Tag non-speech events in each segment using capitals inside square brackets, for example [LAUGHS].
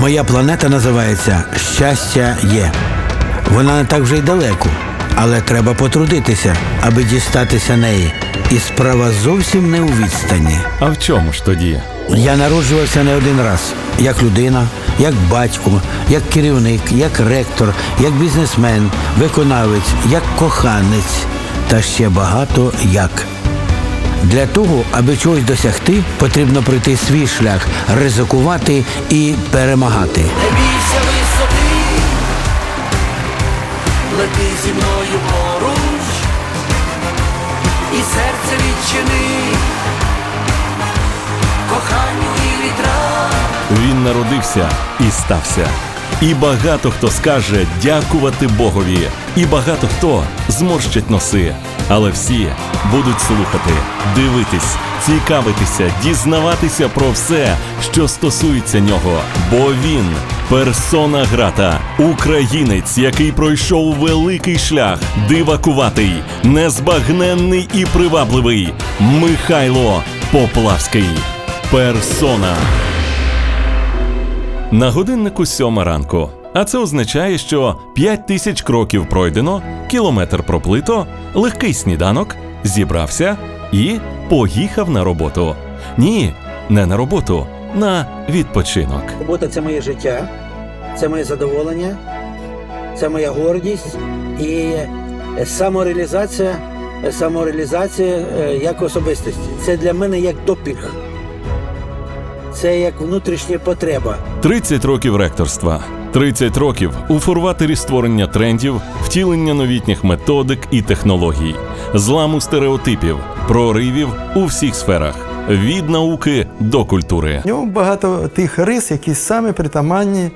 Моя планета називається Щастя є. Вона не так вже й далеко, але треба потрудитися, аби дістатися неї. І справа зовсім не у відстані. А в чому ж тоді? Я народжувався не один раз як людина, як батько, як керівник, як ректор, як бізнесмен, виконавець, як коханець та ще багато як. Для того, аби чогось досягти, потрібно пройти свій шлях, ризикувати і перемагати. Не бійся висоти, лети зі мною поруч, і серце відчини, коханню і вітрам. Він народився і стався. І багато хто скаже дякувати Богові, і багато хто зморщить носи. Але всі будуть слухати, дивитись, цікавитися, дізнаватися про все, що стосується нього. Бо він персона грата, українець, який пройшов великий шлях, дивакуватий, незбагненний і привабливий. Михайло Поплавський. Персона. На годиннику сьома ранку. А це означає, що 5 тисяч кроків пройдено, кілометр проплито, легкий сніданок, зібрався і поїхав на роботу. Ні, не на роботу, на відпочинок. Робота це моє життя, це моє задоволення, це моя гордість і самореалізація, самореалізація е, як особистості. Це для мене як допінг. Це як внутрішня потреба. 30 років ректорства, 30 років у фурватері створення трендів, втілення новітніх методик і технологій, зламу стереотипів, проривів у всіх сферах, від науки до культури. В ньому багато тих рис, які саме притаманні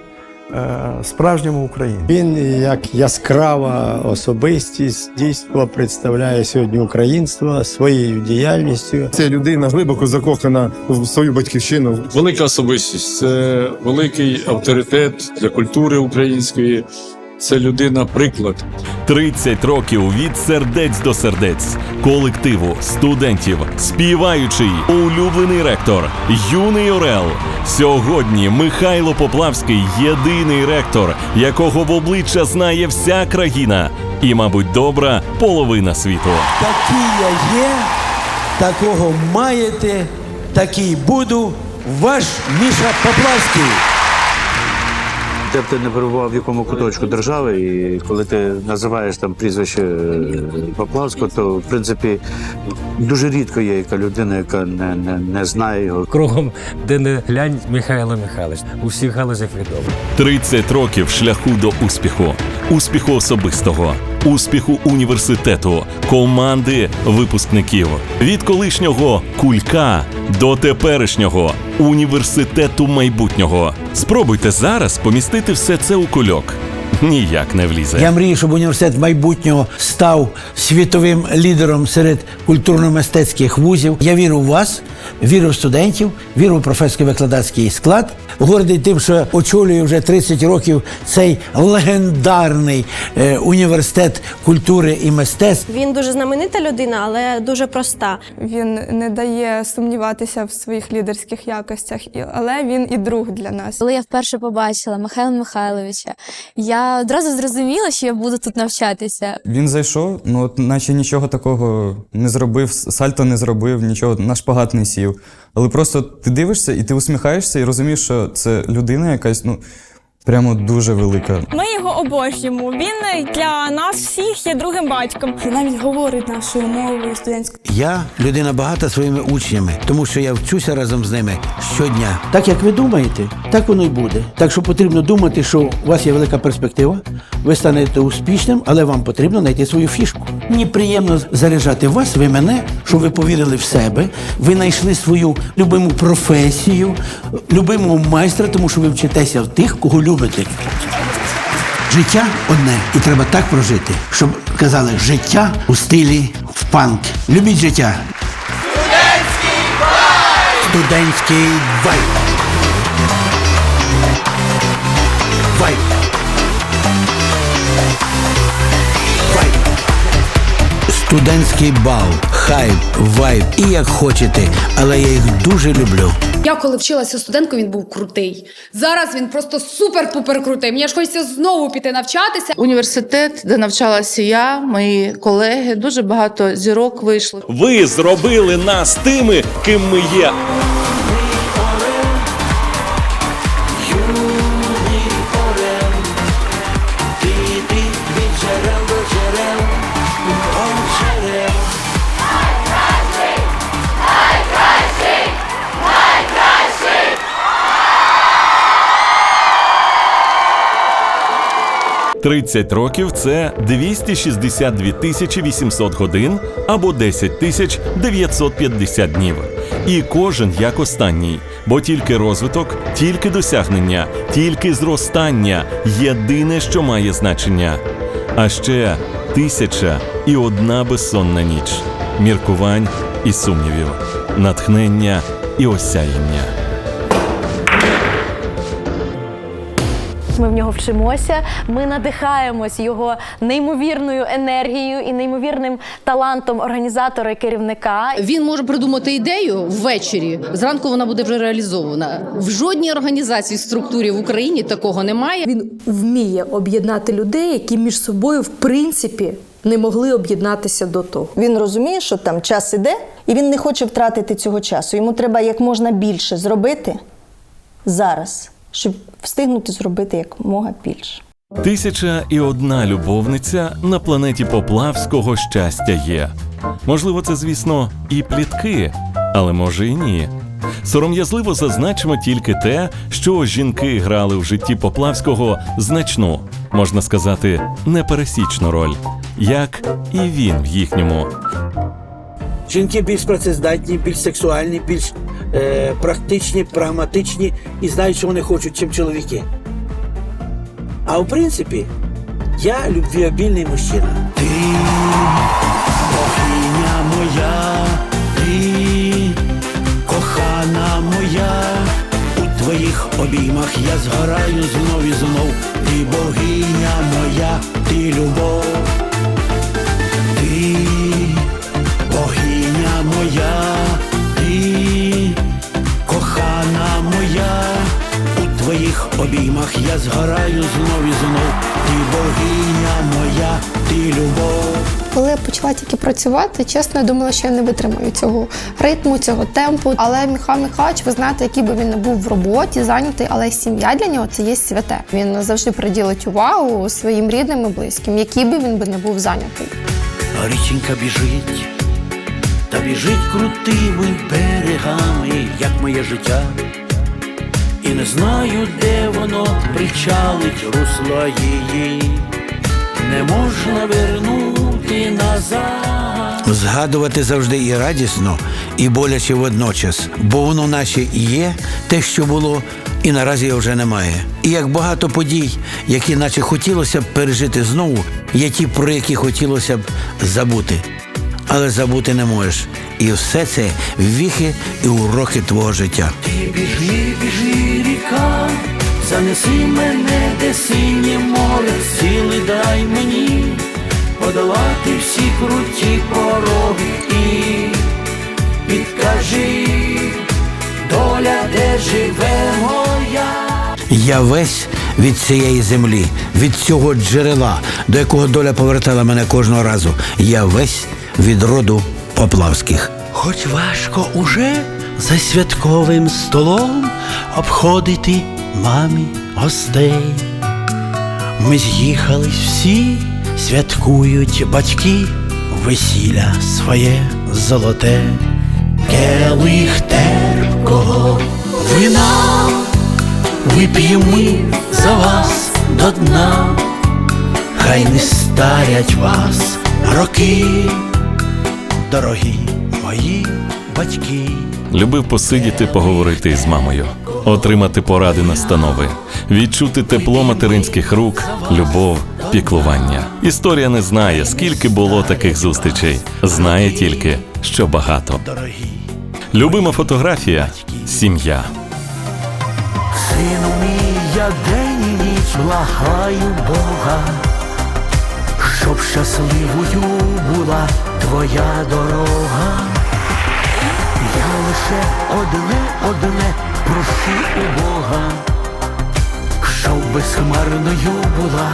справжньому Україні. Він як яскрава особистість дійсно представляє сьогодні українство своєю діяльністю. Ця людина глибоко закохана в свою батьківщину. велика особистість, це великий авторитет для культури української. Це людина приклад. 30 років від сердець до сердець, колективу, студентів, співаючий, улюблений ректор, юний Орел. Сьогодні Михайло Поплавський єдиний ректор, якого в обличчя знає вся країна, і, мабуть, добра половина світу. Такий я є, такого маєте, такий буду. Ваш Міша Поплавський. Де б ти не перебував в якому куточку держави, і коли ти називаєш там прізвище е, Поплавського, то в принципі дуже рідко є яка людина, яка не, не, не знає його. Кругом, де не глянь, Михайло Михайлович. У всіх галузях відомо. 30 років шляху до успіху, успіху особистого, успіху університету, команди випускників від колишнього кулька до теперішнього університету майбутнього. Спробуйте зараз помістити все це у кульок. Ніяк не влізе. Я мрію, щоб університет майбутнього став світовим лідером серед культурно-мистецьких вузів. Я вірю в вас, вірю в студентів, вірю в професорсько-викладацький склад. Гордий тим, що очолюю вже 30 років цей легендарний е, університет культури і мистецтв. Він дуже знаменита людина, але дуже проста. Він не дає сумніватися в своїх лідерських якостях, але він і друг для нас. Коли я вперше побачила Михайла Михайловича, я одразу зрозуміла, що я буду тут навчатися. Він зайшов, ну от наче нічого такого не зробив, сальто не зробив, нічого на шпагат не сів. Але просто ти дивишся і ти усміхаєшся і розумієш, що це людина якась, ну прямо дуже велика. Ми його обожнюємо. Він для нас всіх є другим батьком. Він навіть говорить нашою мовою студентською. Я людина багата своїми учнями, тому що я вчуся разом з ними щодня. Так як ви думаєте, так воно й буде. Так що потрібно думати, що у вас є велика перспектива, ви станете успішним, але вам потрібно знайти свою фішку. Мені приємно заряджати вас, ви мене, щоб ви повірили в себе, ви знайшли свою любиму професію, любимого майстра, тому що ви вчитеся в тих, кого любите. Життя одне, і треба так прожити, щоб казали життя у стилі в панк. Любіть життя. Студентський вайб! Студентський вайб. Вайб. Студентський бал, хайп, вайб і як хочете, але я їх дуже люблю. Я коли вчилася студенткою, він був крутий. Зараз він просто супер-пупер крутий. Мені ж хочеться знову піти навчатися. Університет, де навчалася я, мої колеги, дуже багато зірок вийшло. Ви зробили нас тими, ким ми є. 30 років це 262 тисячі 800 годин або 10 тисяч 950 днів. І кожен як останній, бо тільки розвиток, тільки досягнення, тільки зростання єдине, що має значення. А ще тисяча і одна безсонна ніч, міркувань і сумнівів, натхнення і осяяння. Ми в нього вчимося. Ми надихаємось його неймовірною енергією і неймовірним талантом організатора і керівника. Він може придумати ідею ввечері. Зранку вона буде вже реалізована. В жодній організації структурі в Україні такого немає. Він вміє об'єднати людей, які між собою в принципі не могли об'єднатися до того. Він розуміє, що там час іде, і він не хоче втратити цього часу. Йому треба як можна більше зробити зараз, щоб встигнути зробити якомога більше. Тисяча і одна любовниця на планеті Поплавського щастя є. Можливо, це, звісно, і плітки, але може і ні. Сором'язливо зазначимо тільки те, що жінки грали в житті Поплавського значну, можна сказати, непересічну роль, як і він в їхньому. Жінки більш працездатні, більш сексуальні, більш е, практичні, прагматичні і знають, що вони хочуть, чим чоловіки. А в принципі, я любвіобільний мужчина. Ти, богиня моя, ти, кохана моя, у твоїх обіймах я згораю знов і знов. Ти богиня моя, ти любов. Твоїх обіймах я згораю знов і знов. Ти богиня моя, ти любов. Коли я почала тільки працювати, чесно, я думала, що я не витримаю цього ритму, цього темпу. Але Михайло Михайлович, ви знаєте, який би він не був в роботі, зайнятий, але сім'я для нього це є святе. Він завжди приділить увагу своїм рідним і близьким, який би він би не був зайнятий. Річенька біжить, та біжить крутими берегами, як моє життя. І не знаю, де воно причалить русло її, не можна вернути назад. Згадувати завжди і радісно, і боляче водночас, бо воно наче і є те, що було, і наразі вже немає. І як багато подій, які наче хотілося б пережити знову, є ті, про які хотілося б забути. Але забути не можеш. І все це віхи і уроки твого життя. Ти біжи, біжи, ріка, занеси мене, де синє море, сили дай мені подолати всі круті пороги і підкажи, доля, де живе моя. Я весь від цієї землі, від цього джерела, до якого доля повертала мене кожного разу. Я весь від роду поплавських. Хоч важко уже за святковим столом обходити мамі гостей. Ми з'їхались всі, святкують батьки весілля своє золоте, келих терпкого вина. Вип'ємо ми за вас до дна, хай не старять вас роки, дорогі мої батьки. Любив посидіти, поговорити із мамою, отримати поради настанови, відчути тепло материнських рук, любов, піклування. Історія не знає, скільки було таких зустрічей. Знає тільки, що багато. Любима фотографія сім'я. Сину мій, я день і ніч благаю Бога, щоб щасливою була твоя дорога. Я лише одне, одне прошу у Бога, щоб безхмарною була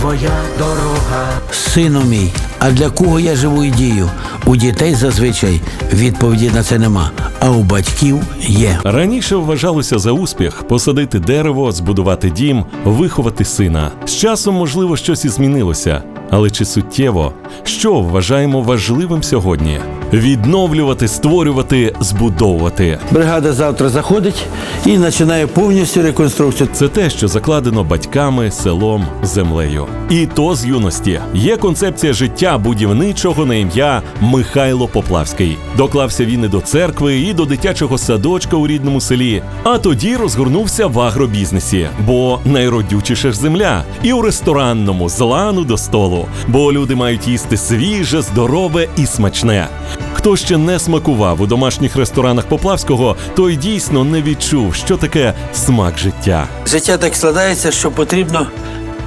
твоя дорога. Сину мій, а для кого я живу і дію? У дітей зазвичай відповіді на це нема, а у батьків є. Раніше вважалося за успіх посадити дерево, збудувати дім, виховати сина. З часом, можливо, щось і змінилося. Але чи суттєво, що вважаємо важливим сьогодні? Відновлювати, створювати, збудовувати. Бригада завтра заходить і починає повністю реконструкцію. Це те, що закладено батьками, селом, землею. І то з юності є концепція життя будівничого на ім'я Михайло Поплавський. Доклався він і до церкви, і до дитячого садочка у рідному селі. А тоді розгорнувся в агробізнесі, бо найродючіша ж земля, і у ресторанному з лану до столу. Бо люди мають їсти свіже, здорове і смачне. Хто ще не смакував у домашніх ресторанах Поплавського, той дійсно не відчув, що таке смак життя. Життя так складається, що потрібно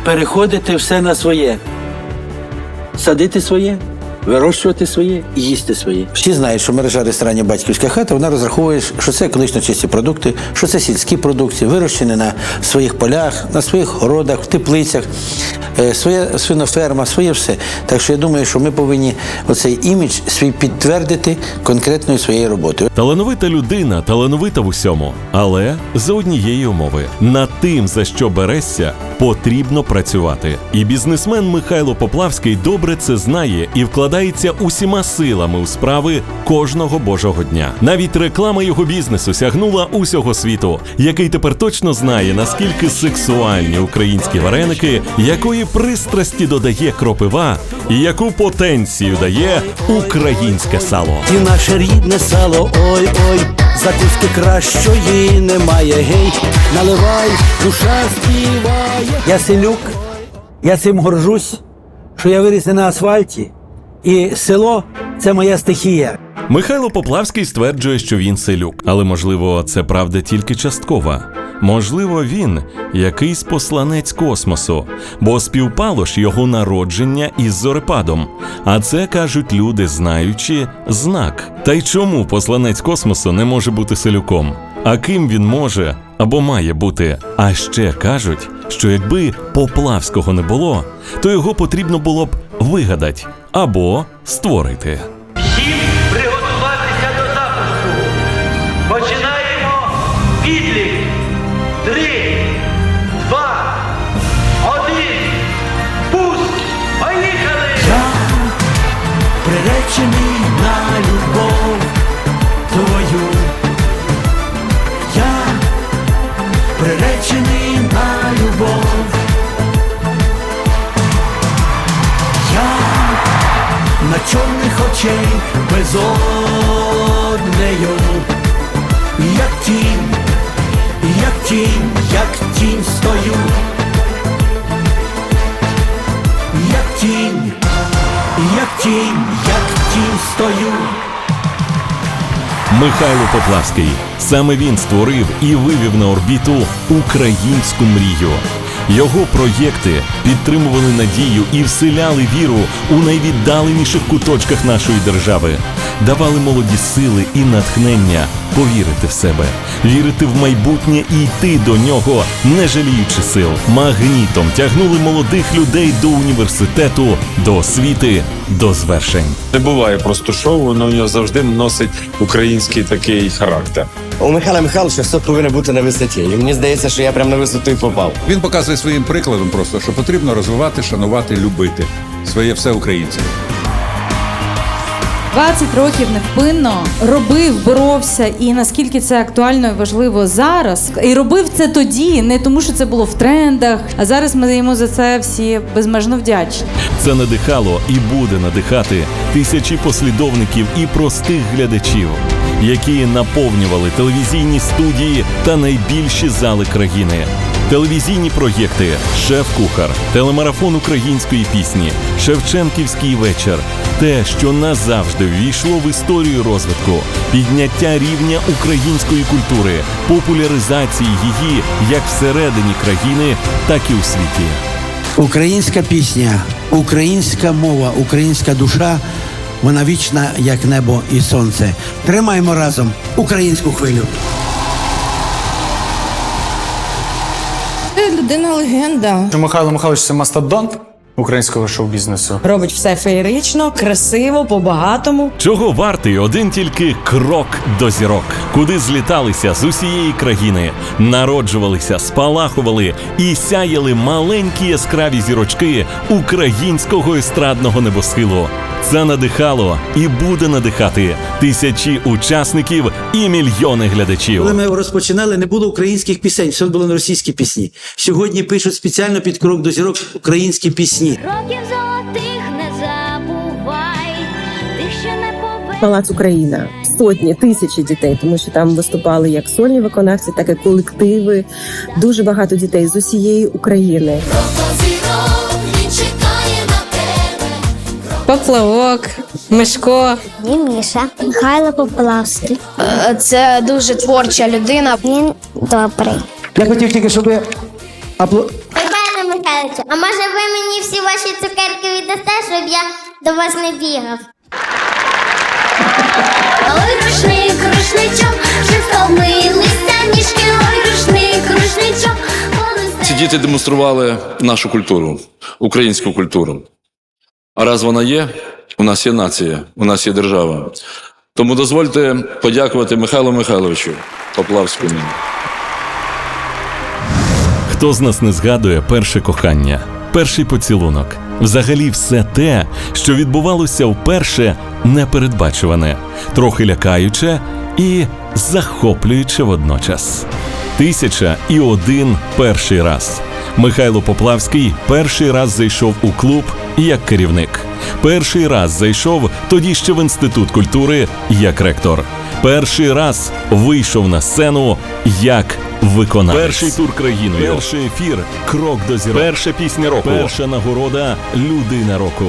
переходити все на своє. Садити своє, вирощувати своє і їсти своє. Всі знають, що мережа ресторанів Батьківська хата вона розраховує, що це екологічно чисті продукти, що це сільські продукції, вирощені на своїх полях, на своїх городах, в теплицях, е, своя свиноферма, своє все. Так що я думаю, що ми повинні оцей імідж свій підтвердити конкретною своєю роботою. Талановита людина, талановита в усьому, але за однієї умови над тим, за що берешся, потрібно працювати. І бізнесмен Михайло Поплавський добре це знає і вкладається усіма силами у справи кожного божого дня. Навіть реклама його бізнесу сягнула усього світу, який тепер точно знає, наскільки сексуальні українські вареники, якої пристрасті додає кропива, і яку потенцію дає українське сало. Ти наше рідне сало, ой ой, закуски кращої немає. Гей, наливай, душа співає. Я селюк, я цим горжусь, що я виріс не на асфальті, і село це моя стихія. Михайло Поплавський стверджує, що він селюк, але можливо, це правда тільки часткова. Можливо, він якийсь посланець космосу, бо співпало ж його народження із зорепадом. А це кажуть люди, знаючи знак. Та й чому посланець космосу не може бути селюком? А ким він може або має бути? А ще кажуть, що якби Поплавського не було, то його потрібно було б вигадати або створити. Всім приготуватися до запуску. Починаємо відлік. Три, два, один. Пуск! Поїхали! Я приречений чорних очей безоднею, як тінь, як тінь, як тінь стою, як тінь, як тінь, як тінь стою. Михайло Поплавський. Саме він створив і вивів на орбіту українську мрію. Його проєкти підтримували надію і вселяли віру у найвіддаленіших куточках нашої держави, давали молоді сили і натхнення повірити в себе, вірити в майбутнє і йти до нього, не жаліючи сил. Магнітом тягнули молодих людей до університету, до освіти, до звершень. Не буває просто шоу, воно в нього завжди носить український такий характер. У Михайла Михайловича все повинно бути на висоті. І мені здається, що я прямо на висоту і попав. Він показує своїм прикладом просто, що потрібно розвивати, шанувати, любити своє все українцеве. 20 років невпинно робив, боровся, і наскільки це актуально і важливо зараз. І робив це тоді, не тому, що це було в трендах. А зараз ми йому за це всі безмежно вдячні. Це надихало і буде надихати тисячі послідовників і простих глядачів, які наповнювали телевізійні студії та найбільші зали країни. Телевізійні проєкти Шеф-кухар, телемарафон української пісні, Шевченківський вечір те, що назавжди ввійшло в історію розвитку, підняття рівня української культури, популяризації її як всередині країни, так і у світі. Українська пісня, українська мова, українська душа. Вона вічна, як небо і сонце. Тримаємо разом українську хвилю. Це Людина легенда. Михайло Михайлович це мастодонт українського шоу-бізнесу. Робить все феєрично, красиво, по-багатому. Чого вартий один тільки крок до зірок, куди зліталися з усієї країни, народжувалися, спалахували і сяяли маленькі яскраві зірочки українського естрадного небосхилу. Це надихало і буде надихати тисячі учасників і мільйони глядачів. Коли ми розпочинали, не було українських пісень, все було на російські пісні. Сьогодні пишуть спеціально під крок до зірок українські пісні. Років золотих не забувай, ти ще не повинен. Палац Україна. Сотні, тисячі дітей, тому що там виступали як сольні виконавці, так і колективи. Дуже багато дітей з усієї України. Поплавок, Мишко. Він Міша, Михайло Поплавський. Це дуже творча людина. Він добрий. Я хотів тільки, щоб ви апло... Михайло Михайловичу, а може ви мені всі ваші цукерки віддасте, щоб я до вас не бігав? Ой, рушник, рушничок, вже втомилися ніжки, ой, рушник, рушничок. Ці діти демонстрували нашу культуру, українську культуру. А раз вона є, у нас є нація, у нас є держава. Тому дозвольте подякувати Михайлу Михайловичу Поплавському. Хто з нас не згадує перше кохання, перший поцілунок, взагалі все те, що відбувалося вперше непередбачуване, трохи лякаюче і захоплююче водночас. Тисяча і один перший раз. Михайло Поплавський перший раз зайшов у клуб як керівник. Перший раз зайшов тоді ще в інститут культури як ректор. Перший раз вийшов на сцену як виконавець. Перший тур країною. Перший ефір Крок до зірок. Перша пісня року. Перша нагорода Людина року.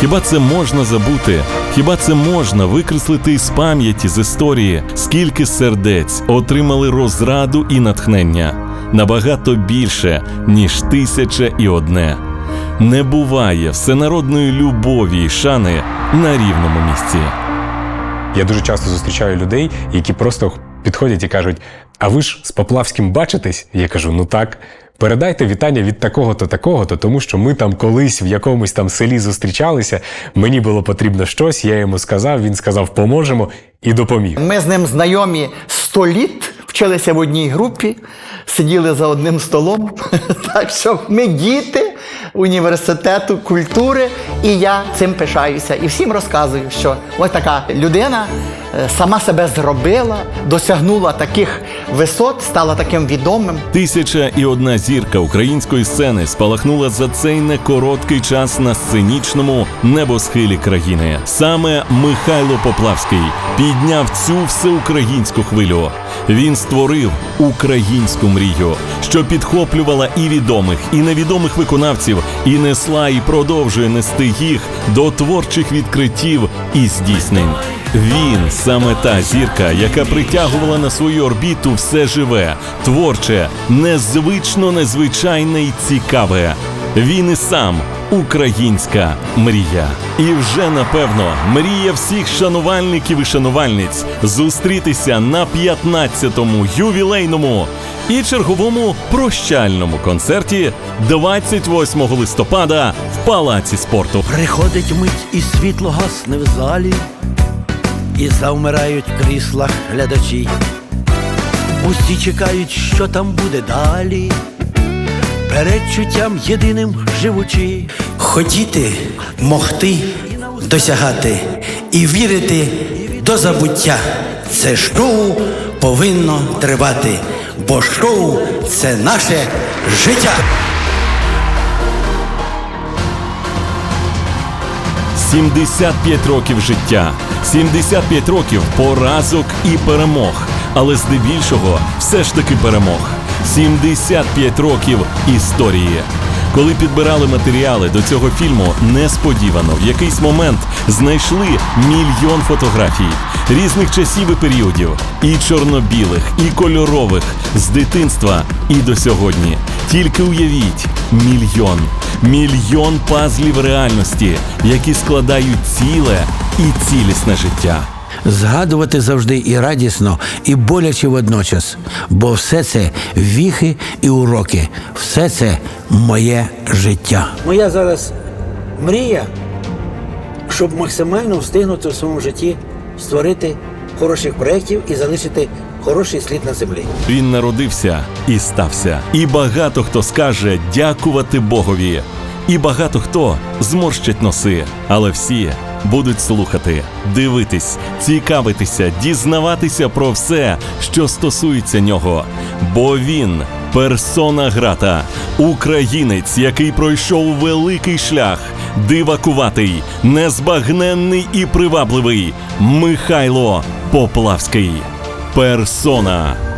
Хіба це можна забути? Хіба це можна викреслити із пам'яті з історії, скільки сердець отримали розраду і натхнення? Набагато більше, ніж тисяча і одне. Не буває всенародної любові і шани на рівному місці. Я дуже часто зустрічаю людей, які просто підходять і кажуть: А ви ж з Поплавським бачитесь? Я кажу: ну так. Передайте вітання від такого-то, такого-то, тому що ми там колись в якомусь там селі зустрічалися. Мені було потрібно щось, я йому сказав, він сказав, поможемо і допоміг. Ми з ним знайомі 100 літ, вчилися в одній групі, сиділи за одним столом. [LAUGHS] Так що ми діти університету культури, і я цим пишаюся. І всім розказую, що ось така людина сама себе зробила, досягнула таких висот, стала таким відомим. Тисяча і одна зірка української сцени спалахнула за цей некороткий час на сценічному небосхилі країни. Саме Михайло Поплавський підняв цю всеукраїнську хвилю. Він створив українську мрію, що підхоплювала і відомих, і невідомих виконавців, і несла, і продовжує нести їх до творчих відкриттів і здійснень. Він саме та зірка, яка притягувала на свою орбіту все живе, творче, незвично незвичайне і цікаве. Він і сам українська мрія. І вже напевно мрія всіх шанувальників і шанувальниць зустрітися на 15-му ювілейному і черговому прощальному концерті 28 листопада в Палаці спорту. Приходить мить і світло гасне в залі, і завмирають в кріслах глядачі. Усі чекають, що там буде далі, передчуттям єдиним живучи. Хотіти, могти, досягати і вірити до забуття. Це шоу повинно тривати, бо шоу це наше життя. «75 років життя, 75 років поразок і перемог, але здебільшого все ж таки перемог. 75 років історії. Коли підбирали матеріали до цього фільму, несподівано в якийсь момент знайшли мільйон фотографій. різних часів і періодів, і чорно-білих, і кольорових, з дитинства і до сьогодні. Тільки уявіть мільйон, мільйон пазлів реальності, які складають ціле і цілісне життя. Згадувати завжди і радісно, і боляче водночас, бо все це віхи і уроки, все це моє життя. Моя зараз мрія, щоб максимально встигнути в своєму житті створити хороших проєктів і залишити хороший слід на землі. Він народився і стався. І багато хто скаже дякувати Богові. І багато хто зморщить носи, але всі будуть слухати, дивитись, цікавитися, дізнаватися про все, що стосується нього. Бо він персона грата, українець, який пройшов великий шлях, дивакуватий, незбагненний і привабливий Михайло Поплавський. Персона.